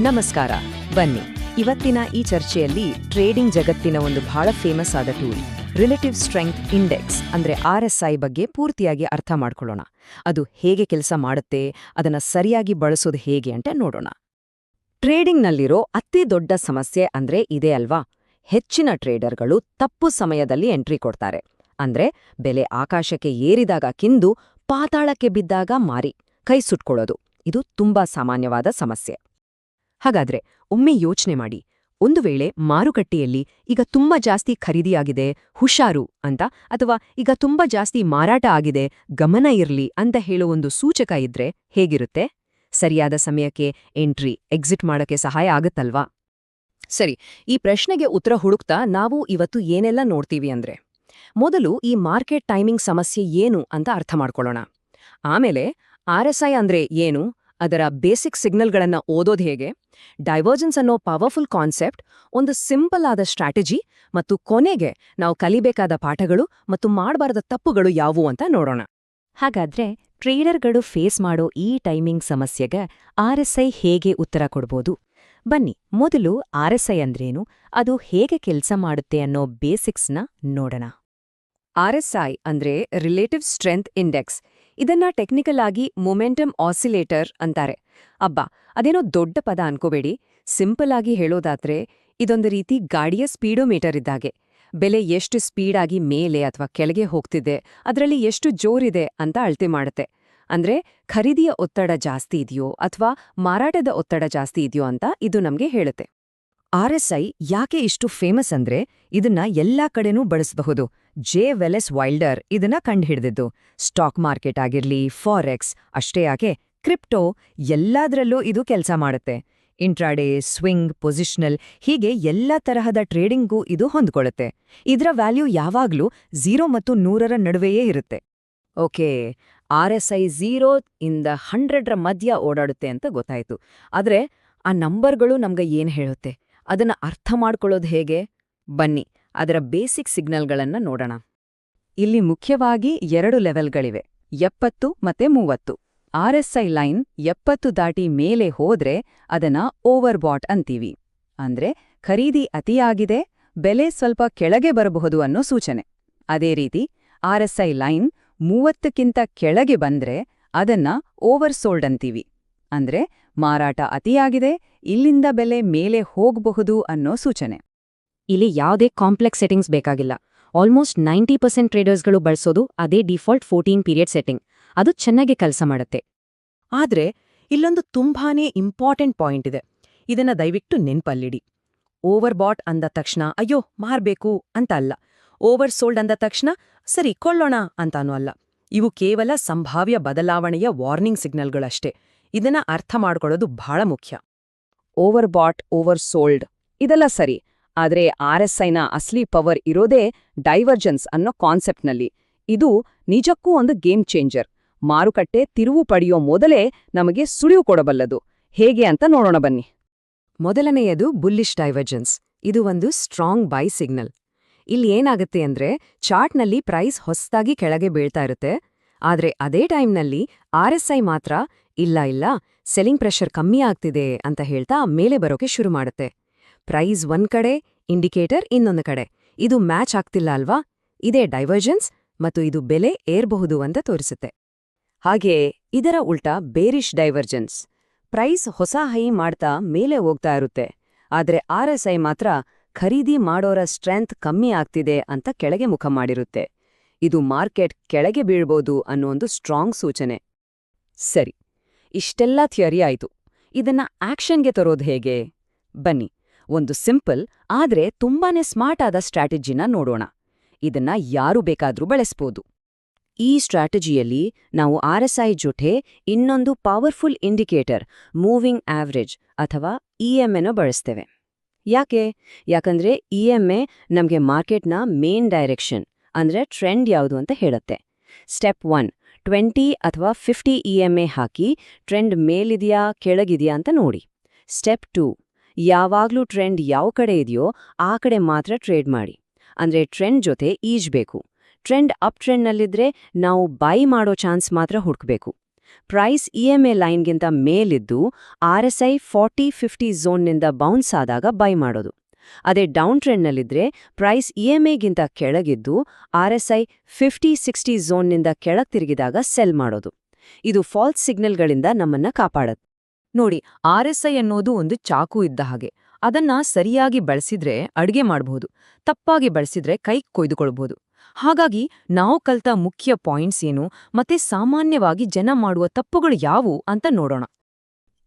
ನಮಸ್ಕಾರ. ಬನ್ನಿ. ಇವತ್ತಿನ ಈ ಚರ್ಚೆಯಲ್ಲಿ ಟ್ರೇಡಿಂಗ್ ಜಗತ್ತಿನ ಒಂದು ಬಹಳ ಫೇಮಸ್ ಆದ ಟೂಲ್ ರಿಲೇಟಿವ್ ಸ್ಟ್ರೆಂಗ್ತ್ ಇಂಡೆಕ್ಸ್ ಅಂದ್ರೆ ಆರ್ ಎಸ್ ಐ ಬಗ್ಗೆ ಪೂರ್ತಿಯಾಗಿ ಅರ್ಥ ಮಾಡ್ಕೊಳ್ಳೋಣ. ಅದು ಹೇಗೆ ಕೆಲಸ ಮಾಡುತ್ತೆ, ಅದನ್ನ ಸರಿಯಾಗಿ ಬಳಸೋದು ಹೇಗೆ ಅಂತ ನೋಡೋಣ. ಟ್ರೇಡಿಂಗ್ನಲ್ಲಿರೋ ಅತಿ ದೊಡ್ಡ ಸಮಸ್ಯೆ ಅಂದ್ರೆ ಇದೇ ಅಲ್ವಾ? ಹೆಚ್ಚಿನ ಟ್ರೇಡರ್ಗಳು ತಪ್ಪು ಸಮಯದಲ್ಲಿ ಎಂಟ್ರಿ ಕೊಡ್ತಾರೆ. ಅಂದ್ರೆ ಬೆಲೆ ಆಕಾಶಕ್ಕೆ ಏರಿದಾಗ ಕಿಂದು ಪಾತಾಳಕ್ಕೆ ಬಿದ್ದಾಗ ಮಾರಿ, ಕೈ ಸುಟ್ಕೊಳ್ಳೋದು. ಇದು ತುಂಬಾ ಸಾಮಾನ್ಯವಾದ ಸಮಸ್ಯೆ. ಹಾಗಾದ್ರೆ ಒಮ್ಮೆ ಯೋಚನೆ ಮಾಡಿ. ಒಂದು ವೇಳೆ ಮಾರುಕಟ್ಟೆಯಲ್ಲಿ ಈಗ ತುಂಬಾ ಜಾಸ್ತಿ ಖರೀದಿಯಾಗಿದೆ, ಹುಷಾರು ಅಂತ ಅಥವಾ ಈಗ ತುಂಬಾ ಜಾಸ್ತಿ ಮಾರಾಟ ಆಗಿದೆ, ಗಮನ ಇರ್ಲಿ ಅಂತ ಹೇಳೋ ಒಂದು ಸೂಚಕ ಇದ್ರೆ ಹೇಗಿರುತ್ತೆ? ಸರಿಯಾದ ಸಮಯಕ್ಕೆ ಎಂಟ್ರಿ, ಎಕ್ಸಿಟ್ ಮಾಡಕ್ಕೆ ಸಹಾಯ ಆಗುತ್ತಲ್ವಾ? ಸರಿ, ಈ ಪ್ರಶ್ನೆಗೆ ಉತ್ತರ ಹುಡುಕ್ತಾ ನಾವು ಇವತ್ತು ಏನೆಲ್ಲ ನೋಡ್ತೀವಿ ಅಂದ್ರೆ, ಮೊದಲು ಈ ಮಾರ್ಕೆಟ್ ಟೈಮಿಂಗ್ ಸಮಸ್ಯೆ ಏನು ಅಂತ ಅರ್ಥ ಮಾಡ್ಕೊಳ್ಳೋಣ. ಆಮೇಲೆ ಆರ್ ಎಸ್ ಐ ಅಂದ್ರೆ ಏನು? ಅದರ ಬೇಸಿಕ್ ಸಿಗ್ನಲ್ಗಳನ್ನ ಓದೋದು ಹೇಗೆ? ಡೈವರ್ಜೆನ್ಸ್ ಅನ್ನೋ ಪವರ್ಫುಲ್ ಕಾನ್ಸೆಪ್ಟ್ ಒಂದು ಸಿಂಪಲ್ ಆದ ಸ್ಟ್ರಾಟಜಿ ಮತ್ತು ಕೊನೆಗೆ ನಾವು ಕಲಿಬೇಕಾದ ಪಾಠಗಳು ಮತ್ತು ಮಾಡಬಾರದ ತಪ್ಪುಗಳು ಯಾವುವು ಅಂತ ನೋಡೋಣ. ಹಾಗಾದ್ರೆ ಟ್ರೇಡರ್ಗಳು ಫೇಸ್ ಮಾಡೋ ಈ ಟೈಮಿಂಗ್ ಸಮಸ್ಯೆಗೆ ಆರ್ಎಸ್ಐ ಹೇಗೆ ಉತ್ತರ ಕೊಡ್ಬೋದು? ಬನ್ನಿ, ಮೊದಲು ಆರ್ಎಸ್ಐ ಅಂದ್ರೇನು? ಅದು ಹೇಗೆ ಕೆಲಸ ಮಾಡುತ್ತೆ ಅನ್ನೋ ಬೇಸಿಕ್ಸ್ನ ನೋಡೋಣ. ಆರ್ಎಸ್ಐ ಅಂದ್ರೆ ರಿಲೇಟಿವ್ ಸ್ಟ್ರೆಂತ್ ಇಂಡೆಕ್ಸ್. ಇದನ್ನ ಟೆಕ್ನಿಕಲ್ ಆಗಿ ಮೊಮೆಂಟಮ್ ಆಸಿಲೇಟರ್ ಅಂತಾರೆ. ಅಬ್ಬಾ, ಅದೇನೋ ದೊಡ್ಡ ಪದ ಅನ್ಕೋಬೇಡಿ. ಸಿಂಪಲ್ ಆಗಿ ಹೇಳೋದಾದ್ರೆ ಇದೊಂದು ರೀತಿ ಗಾಡಿಯ ಸ್ಪೀಡೋಮೀಟರ್ ಇದ್ದಾಗೆ. ಬೆಲೆ ಎಷ್ಟು ಸ್ಪೀಡಾಗಿ ಮೇಲೆ ಅಥವಾ ಕೆಳಗೆ ಹೋಗ್ತಿದೆ, ಅದರಲ್ಲಿ ಎಷ್ಟು ಜೋರಿದೆ ಅಂತ ಅಳತೆ ಮಾಡುತ್ತೆ. ಅಂದ್ರೆ ಖರೀದಿಯ ಒತ್ತಡ ಜಾಸ್ತಿ ಇದೆಯೋ ಅಥವಾ ಮಾರಾಟದ ಒತ್ತಡ ಜಾಸ್ತಿ ಇದೆಯೋ ಅಂತ ಇದು ನಮಗೆ ಹೇಳುತ್ತೆ. ಆರ್ಎಸ್ಐ ಯಾಕೆ ಇಷ್ಟು ಫೇಮಸ್ ಅಂದ್ರೆ ಇದನ್ನ ಎಲ್ಲಾ ಕಡೆನೂ ಬಳಸಬಹುದು. ಜೆ ವೆಲೆಸ್ ವೈಲ್ಡರ್ ಇದನ್ನ ಕಂಡುಹಿಡಿದಿದ್ದು. ಸ್ಟಾಕ್ ಮಾರ್ಕೆಟ್ ಆಗಿರ್ಲಿ, ಫಾರೆಕ್ಸ್, ಅಷ್ಟೇ ಯಾಕೆ ಕ್ರಿಪ್ಟೋ ಎಲ್ಲಾದ್ರಲ್ಲೂ ಇದು ಕೆಲಸ ಮಾಡುತ್ತೆ. ಇಂಟ್ರಾಡೇ, ಸ್ವಿಂಗ್, ಪೊಸಿಷನಲ್ ಹೀಗೆ ಎಲ್ಲ ತರಹದ ಟ್ರೇಡಿಂಗ್ಗೂ ಇದು ಹೊಂದ್ಕೊಳ್ಳುತ್ತೆ. ಇದರ ವ್ಯಾಲ್ಯೂ ಯಾವಾಗ್ಲೂ ಝೀರೋ ಮತ್ತು ನೂರರ ನಡುವೆಯೇ ಇರುತ್ತೆ. ಓಕೆ ಆರ್ಎಸ್ಐ ಝೀರೋ ಇಂದ ಹಂಡ್ರೆಡ್ರ ಮಧ್ಯ ಓಡಾಡುತ್ತೆ ಅಂತ ಗೊತ್ತಾಯ್ತು. ಆದರೆ ಆ ನಂಬರ್ಗಳು ನಮ್ಗೆ ಏನು ಹೇಳುತ್ತೆ? ಅದನ್ನ ಅರ್ಥ ಮಾಡ್ಕೊಳ್ಳೋದು ಹೇಗೆ? ಬನ್ನಿ, ಅದರ ಬೇಸಿಕ್ ಸಿಗ್ನಲ್ಗಳನ್ನ ನೋಡೋಣ. ಇಲ್ಲಿ ಮುಖ್ಯವಾಗಿ ಎರಡು ಲೆವೆಲ್ಗಳಿವೆ, ಎಪ್ಪತ್ತು ಮತ್ತೆ ಮೂವತ್ತು. ಆರ್ಎಸ್ಐ ಲೈನ್ ಎಪ್ಪತ್ತು ದಾಟಿ ಮೇಲೆ ಹೋದ್ರೆ ಅದನ್ನ ಓವರ್ಬಾಟ್ ಅಂತೀವಿ. ಅಂದ್ರೆ ಖರೀದಿ ಅತಿಯಾಗಿದೆ, ಬೆಲೆ ಸ್ವಲ್ಪ ಕೆಳಗೆ ಬರಬಹುದು ಅನ್ನೋ ಸೂಚನೆ. ಅದೇ ರೀತಿ ಆರ್ಎಸ್ಐ ಲೈನ್ ಮೂವತ್ತಕ್ಕಿಂತ ಕೆಳಗೆ ಬಂದ್ರೆ ಅದನ್ನ ಓವರ್ಸೋಲ್ಡ್ ಅಂತೀವಿ. ಅಂದ್ರೆ ಮಾರಾಟ ಅತಿಯಾಗಿದೆ, ಇಲ್ಲಿಂದ ಬೆಲೆ ಮೇಲೆ ಹೋಗಬಹುದು ಅನ್ನೋ ಸೂಚನೆ. ಇಲ್ಲಿ ಯಾವುದೇ ಕಾಂಪ್ಲೆಕ್ಸ್ ಸೆಟ್ಟಿಂಗ್ಸ್ ಬೇಕಾಗಿಲ್ಲ. ಆಲ್ಮೋಸ್ಟ್ ನೈಂಟಿ ಪರ್ಸೆಂಟ್ ಟ್ರೇಡರ್ಸ್ಗಳು ಬಳಸೋದು ಅದೇ ಡಿಫಾಲ್ಟ್ ಫೋರ್ಟೀನ್ ಪೀರಿಯಡ್ ಸೆಟ್ಟಿಂಗ್. ಅದು ಚೆನ್ನಾಗಿ ಕೆಲಸ ಮಾಡುತ್ತೆ. ಆದ್ರೆ, ಇಲ್ಲೊಂದು ತುಂಬಾನೇ ಇಂಪಾರ್ಟೆಂಟ್ ಪಾಯಿಂಟ್ ಇದೆ. ಇದನ್ನ ದಯವಿಟ್ಟು ನೆನ್ಪಲ್ಲಿಡಿ. ಓವರ್ ಬಾಟ್ ಅಂದ ತಕ್ಷಣ, ಅಯ್ಯೋ, ಮಾರ್ಬೇಕು ಅಂತ ಅಲ್ಲ ಓವರ್ ಸೋಲ್ಡ್ ಅಂದ ತಕ್ಷಣ, ಸರಿ, ಕೊಳ್ಳೋಣ ಅಂತಾನೂ ಅಲ್ಲ. ಇವು ಕೇವಲ ಸಂಭಾವ್ಯ ಬದಲಾವಣೆಯ ವಾರ್ನಿಂಗ್ ಸಿಗ್ನಲ್ಗಳಷ್ಟೇ. ಇದನ್ನ ಅರ್ಥ ಮಾಡ್ಕೊಳ್ಳೋದು ಬಹಳ ಮುಖ್ಯ. ಓವರ್ ಬಾಟ್ ಓವರ್ ಸೋಲ್ಡ್ ಇದೆಲ್ಲ ಸರಿ, ಆದ್ರೆ ಐನ ಅಸ್ಲಿ ಪವರ್ ಇರೋದೇ ಡೈವರ್ಜೆನ್ಸ್ ಅನ್ನೋ ಕಾನ್ಸೆಪ್ಟ್ನಲ್ಲಿ ಇದು ನಿಜಕ್ಕೂ ಒಂದು ಗೇಮ್ ಚೇಂಜರ್ ಮಾರುಕಟ್ಟೆ ತಿರುವು ಪಡೆಯೋ ಮೊದಲೇ ನಮಗೆ ಸುಳಿವು ಕೊಡಬಲ್ಲದು. ಹೇಗೆ ಅಂತ ನೋಡೋಣ ಬನ್ನಿ. ಮೊದಲನೆಯದು ಬುಲ್ಲಿಶ್ ಡೈವರ್ಜೆನ್ಸ್ ಇದು ಒಂದು ಸ್ಟ್ರಾಂಗ್ ಬೈ ಸಿಗ್ನಲ್ ಇಲ್ಲಿ ಏನಾಗುತ್ತೆ ಅಂದ್ರೆ ಚಾರ್ಟ್ನಲ್ಲಿ ಪ್ರೈಸ್ ಹೊಸದಾಗಿ ಕೆಳಗೆ ಬೀಳ್ತಾ ಇರುತ್ತೆ. ಆದ್ರೆ ಅದೇ ಟೈಮ್ನಲ್ಲಿ ಆರ್ಎಸ್ಐ ಮಾತ್ರ ಇಲ್ಲ ಇಲ್ಲ ಸೆಲ್ಲಿಂಗ್ ಪ್ರೆಷರ್ ಕಮ್ಮಿ ಆಗ್ತಿದೆ ಅಂತ ಹೇಳ್ತಾ ಮೇಲೆ ಬರೋಕೆ ಶುರು ಮಾಡುತ್ತೆ. ಪ್ರೈಸ್ ಒಂದ್ ಕಡೆ ಇಂಡಿಕೇಟರ್ ಇನ್ನೊಂದು ಕಡೆ. ಇದು ಮ್ಯಾಚ್ ಆಗ್ತಿಲ್ಲ ಅಲ್ವಾ? ಇದೇ ಡೈವರ್ಜೆನ್ಸ್ ಮತ್ತು ಇದು ಬೆಲೆ ಏರ್ಬಹುದು ಅಂತ ತೋರಿಸುತ್ತೆ. ಹಾಗೆ ಇದರ ಉಲ್ಟಾ ಬೇರಿಷ್ ಡೈವರ್ಜೆನ್ಸ್ ಪ್ರೈಸ್ ಹೊಸ ಹೈ ಮಾಡ್ತಾ ಮೇಲೆ ಹೋಗ್ತಾ ಇರುತ್ತೆ. ಆದರೆ ಆರ್ಎಸ್ಐ ಮಾತ್ರ ಖರೀದಿ ಮಾಡೋರ ಸ್ಟ್ರೆಂತ್ ಕಮ್ಮಿ ಆಗ್ತಿದೆ ಅಂತ ಕೆಳಗೆ ಮುಖ ಮಾಡಿರುತ್ತೆ. ಇದು ಮಾರ್ಕೆಟ್ ಕೆಳಗೆ ಬೀಳ್ಬೋದು ಅನ್ನೋ ಒಂದು ಸ್ಟ್ರಾಂಗ್ ಸೂಚನೆ. ಸರಿ. ಇಷ್ಟೆಲ್ಲ ಥಿಯರಿ ಆಯ್ತು. ಇದನ್ನ ಆಕ್ಷನ್ಗೆ ತರೋದು ಹೇಗೆ? ಬನ್ನಿ, ಒಂದು ಸಿಂಪಲ್, ಆದ್ರೆ ತುಂಬಾನೇ ಸ್ಮಾರ್ಟ್ ಆದ ಸ್ಟ್ರಾಟಜಿನ ನೋಡೋಣ. ಇದನ್ನ ಯಾರು ಬೇಕಾದರೂ ಬಳಸ್ಬೋದು. ಈ ಸ್ಟ್ರಾಟಜಿಯಲ್ಲಿ ನಾವು ಆರ್ಎಸ್ಐ ಜೊತೆ ಇನ್ನೊಂದು ಪವರ್ಫುಲ್ ಇಂಡಿಕೇಟರ್, ಮೂವಿಂಗ್ ಆವ್ರೇಜ್ ಅಥವಾ ಇಎಂಎನ ಬಳಸ್ತೇವೆ. ಯಾಕೆ? ಯಾಕಂದ್ರೆ ಇಎಂಎ ನಮಗೆ ಮಾರ್ಕೆಟ್ನ ಮೇನ್ ಡೈರೆಕ್ಷನ್, ಅಂದ್ರೆ ಟ್ರೆಂಡ್ ಯಾವುದು ಅಂತ ಹೇಳುತ್ತೆ. ಸ್ಟೆಪ್ ಒನ್ ಟ್ವೆಂಟಿ ಅಥವಾ ಫಿಫ್ಟಿ ಇ ಎಂ ಎ ಹಾಕಿ ಟ್ರೆಂಡ್ ಮೇಲಿದೆಯಾ ಕೆಳಗಿದೆಯಾ ಅಂತ ನೋಡಿ. ಸ್ಟೆಪ್ ಟೂ, ಯಾವಾಗಲೂ ಟ್ರೆಂಡ್ ಯಾವ ಕಡೆ ಇದೆಯೋ ಆ ಕಡೆ ಮಾತ್ರ ಟ್ರೇಡ್ ಮಾಡಿ. ಅಂದ್ರೆ ಟ್ರೆಂಡ್ ಜೊತೆ ಈಜ್ಬೇಕು. ಟ್ರೆಂಡ್ ಅಪ್ ಟ್ರೆಂಡ್ನಲ್ಲಿದ್ರೆ ನಾವು ಬೈ ಮಾಡೋ ಚಾನ್ಸ್ ಮಾತ್ರ ಹುಡುಕಬೇಕು. ಪ್ರೈಸ್ ಇ ಎಂ ಎ ಲೈನ್ಗಿಂತ ಮೇಲಿದ್ದು R S I forty fifty ಝೋನ್ನಿಂದ bounce ಆದಾಗ ಬೈ ಮಾಡೋದು. ಅದೇ ಡೌನ್ ಟ್ರೆಂಡ್ನಲ್ಲಿದ್ರೆ ಪ್ರೈಸ್ ಇಎಂಎಗಿಂತ ಕೆಳಗಿದ್ದು ಆರ್ಎಸ್ಐ ಫಿಫ್ಟಿ ಸಿಕ್ಸ್ಟಿ ಝೋನ್ನಿಂದ ಕೆಳಗ್ ತಿರುಗಿದಾಗ ಸೆಲ್ ಮಾಡೋದು. ಇದು ಫಾಲ್ಸ್ ಸಿಗ್ನಲ್ಗಳಿಂದ ನಮ್ಮನ್ನ ಕಾಪಾಡತ್ತೆ. ನೋಡಿ ಆರ್ಎಸ್ಐ ಅನ್ನೋದು ಒಂದು ಚಾಕು ಇದ್ದ ಹಾಗೆ. ಅದನ್ನ ಸರಿಯಾಗಿ ಬಳಸಿದ್ರೆ ಅಡ್ಗೆ ಮಾಡಬಹುದು ತಪ್ಪಾಗಿ ಬಳಸಿದ್ರೆ ಕೈ ಕೊಯ್ದುಕೊಳ್ಬಹುದು ಹಾಗಾಗಿ ನಾವು ಕಲ್ತ ಮುಖ್ಯ ಪಾಯಿಂಟ್ಸ್ ಏನು, ಮತ್ತೆ ಸಾಮಾನ್ಯವಾಗಿ ಜನ ಮಾಡುವ ತಪ್ಪುಗಳು ಯಾವು ಅಂತ ನೋಡೋಣ.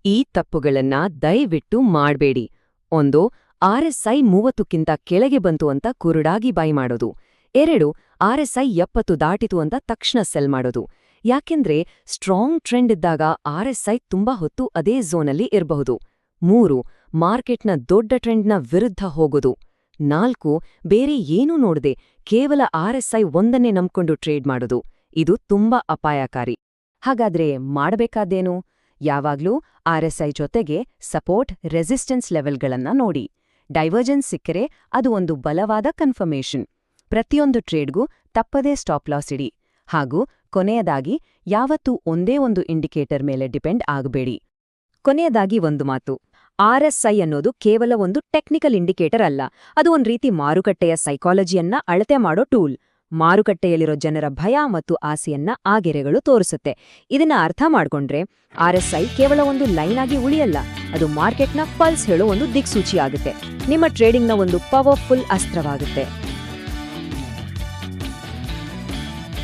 ಈ ತಪ್ಪುಗಳನ್ನ ದಯವಿಟ್ಟು ಮಾಡಬೇಡಿ. ಒಂದು ಆರ್ಎಸ್ಐ ಮೂವತ್ತುಕ್ಕಿಂತ ಕೆಳಗೆ ಬಂತು ಅಂತ ಕುರುಡಾಗಿ ಬೈ ಮಾಡೋದು. ಎರಡು, ಆರ್ಎಸ್ಐ ಎಪ್ಪತ್ತು ದಾಟಿತು ಅಂತ ತಕ್ಷಣ ಸೆಲ್ ಮಾಡೋದು. ಯಾಕೆಂದ್ರೆ, ಸ್ಟ್ರಾಂಗ್ ಟ್ರೆಂಡ್ ಇದ್ದಾಗ ಆರ್ಎಸ್ಐ ತುಂಬಾ ಹೊತ್ತು ಅದೇ ಝೋನಲ್ಲಿ ಇರಬಹುದು. ಮೂರು, ಮಾರ್ಕೆಟ್ನ ದೊಡ್ಡ ಟ್ರೆಂಡ್ನ ವಿರುದ್ಧ ಹೋಗೋದು. ನಾಲ್ಕು, ಬೇರೆ ಏನೂ ನೋಡದೆ, ಕೇವಲ ಆರ್ಎಸ್ಐ ಒಂದನ್ನೇ ನಂಬ್ಕೊಂಡು ಟ್ರೇಡ್ ಮಾಡೋದು. ಇದು ತುಂಬಾ ಅಪಾಯಕಾರಿ. ಹಾಗಾದ್ರೆ ಮಾಡಬೇಕಾದೇನು ಯಾವಾಗ್ಲೂ ಆರ್ಎಸ್ಐ ಜೊತೆಗೆ ಸಪೋರ್ಟ್, ರೆಸಿಸ್ಟೆನ್ಸ್ ಲೆವೆಲ್ಗಳನ್ನ ನೋಡಿ. ಡೈವರ್ಜೆನ್ಸ್ ಸಿಕ್ಕರೆ ಅದು ಒಂದು ಬಲವಾದ ಕನ್ಫರ್ಮೇಷನ್. ಪ್ರತಿಯೊಂದು ಟ್ರೇಡ್ಗೂ ತಪ್ಪದೇ ಸ್ಟಾಪ್ ಲಾಸ್ ಇಡಿ. ಹಾಗೂ ಕೊನೆಯದಾಗಿ, ಯಾವತ್ತೂ ಒಂದೇ ಒಂದು ಇಂಡಿಕೇಟರ್ ಮೇಲೆ ಡಿಪೆಂಡ್ ಆಗಬೇಡಿ. ಕೊನೆಯದಾಗಿ ಒಂದು ಮಾತು. ಆರ್ಎಸ್ಐ ಅನ್ನೋದು ಕೇವಲ ಒಂದು ಟೆಕ್ನಿಕಲ್ ಇಂಡಿಕೇಟರ್ ಅಲ್ಲ. ಅದು ಒಂದು ರೀತಿ ಮಾರುಕಟ್ಟೆಯ ಸೈಕಾಲಜಿಯನ್ನ ಅಳತೆ ಮಾಡೋ ಟೂಲ್. ಮಾರುಕಟ್ಟೆಯಲ್ಲಿರೋ ಜನರ ಭಯ ಮತ್ತು ಆಸೆಯನ್ನ ಆ ಗೆರೆಗಳು ತೋರಿಸುತ್ತೆ. ಇದನ್ನ ಅರ್ಥ ಮಾಡ್ಕೊಂಡ್ರೆ ಐ ಕೇವಲ ಒಂದು ಲೈನ್ ಆಗಿ ಉಳಿಯಲ್ಲ, ಅದು ಮಾರ್ಕೆಟ್ನ ಪಲ್ಸ್ ಹೇಳೋ ಒಂದು ದಿಕ್ಸೂಚಿ ಆಗುತ್ತೆ ನಿಮ್ಮ ಟ್ರೇಡಿಂಗ್ನ ಒಂದು ಪವರ್ಫುಲ್ ಅಸ್ತ್ರವಾಗುತ್ತೆ.